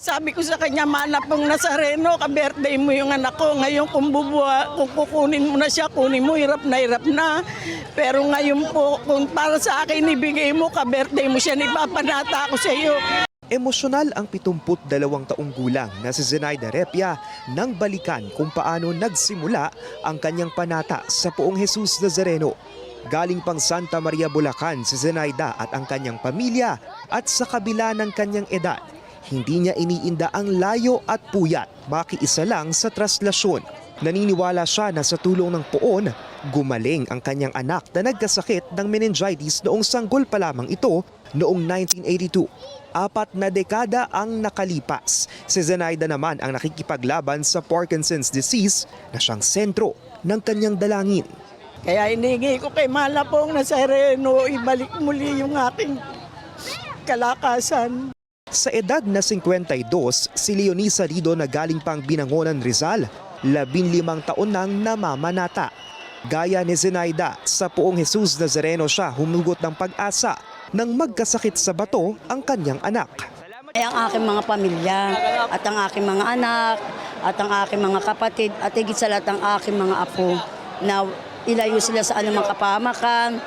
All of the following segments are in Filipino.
Sabi ko sa kanya, manap mong Nazareno, ka-birthday mo yung anak ko. Ngayon kung bubuha, kung kukunin mo na siya, kunin mo, hirap na hirap na. Pero ngayon po, kung para sa akin ibigay mo, ka-birthday mo siya, ipapanata ako sa iyo. Emosyonal ang 72 taong gulang na si Zenaida Repia nang balikan kung paano nagsimula ang kanyang panata sa Poong Jesus Nazareno. Galing pang Santa Maria Bulacan si Zenaida at ang kanyang pamilya at sa kabila ng kanyang edad, hindi niya iniinda ang layo at puyat makiisa lang sa traslasyon. Naniniwala siya na sa tulong ng poon, gumaling ang kanyang anak na nagkasakit ng meningitis noong sanggol pa lamang ito noong 1982. Apat na dekada ang nakalipas. Si Zenaida naman ang nakikipaglaban sa Parkinson's disease na siyang sentro ng kanyang dalangin. Kaya hiningi ko kay Malapong Nazareno, ibalik muli yung aking kalakasan. Sa edad na 52, si Leonisa Rido na galing pang Binangonan Rizal, 15 taon nang namamanata. Gaya ni Zenaida, sa poong Jesus Nazareno siya humugot ng pag-asa nang magkasakit sa bato ang kanyang anak. Ay ang aking mga pamilya, at ang aking mga anak, at ang aking mga kapatid, at higit sa lahat ang aking mga apo na ilayo sila sa anumang kapamakan,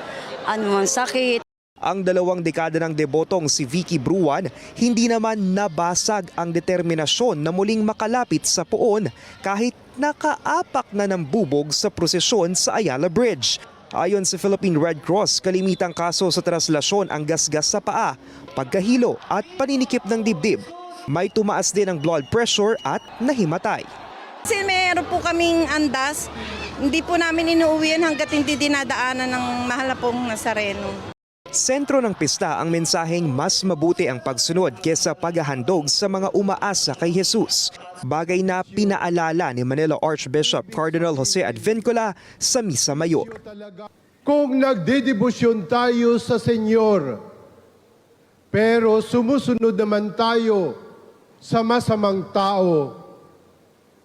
anumang sakit. Ang dalawang dekada ng debotong si Vicky Bruan, hindi naman nabasag ang determinasyon na muling makalapit sa poon kahit nakaapak na ng bubog sa prosesyon sa Ayala Bridge. Ayon sa Philippine Red Cross, kalimitang kaso sa traslasyon ang gasgas sa paa, pagkahilo at paninikip ng dibdib. May tumaas din ang blood pressure at nahimatay. Kasi meron po kaming andas, hindi po namin inuuwi hanggat hindi dinadaanan ng mahal na pong Nazareno. Sentro ng pista ang mensaheng mas mabuti ang pagsunod kesa paghahandog sa mga umaasa kay Jesus. Bagay na pinaalala ni Manila Archbishop Cardinal Jose Advincula sa Misa Mayor. Kung nagdidibusyon tayo sa Senyor, pero sumusunod naman tayo sa masamang tao,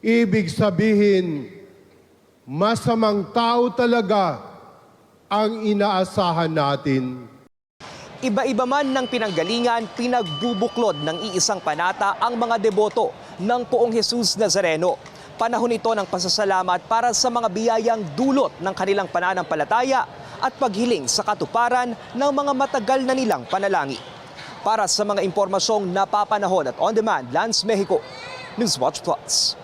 ibig sabihin, masamang tao talaga ang inaasahan natin. Iba-iba man ng pinanggalingan, pinagbubuklod ng iisang panata ang mga deboto ng Poong Jesus Nazareno. Panahon ito ng pasasalamat para sa mga biyayang dulot ng kanilang pananampalataya at paghiling sa katuparan ng mga matagal na nilang panalangin. Para sa mga impormasyong napapanahon at on-demand, Lance Mexico, Newswatch Plus.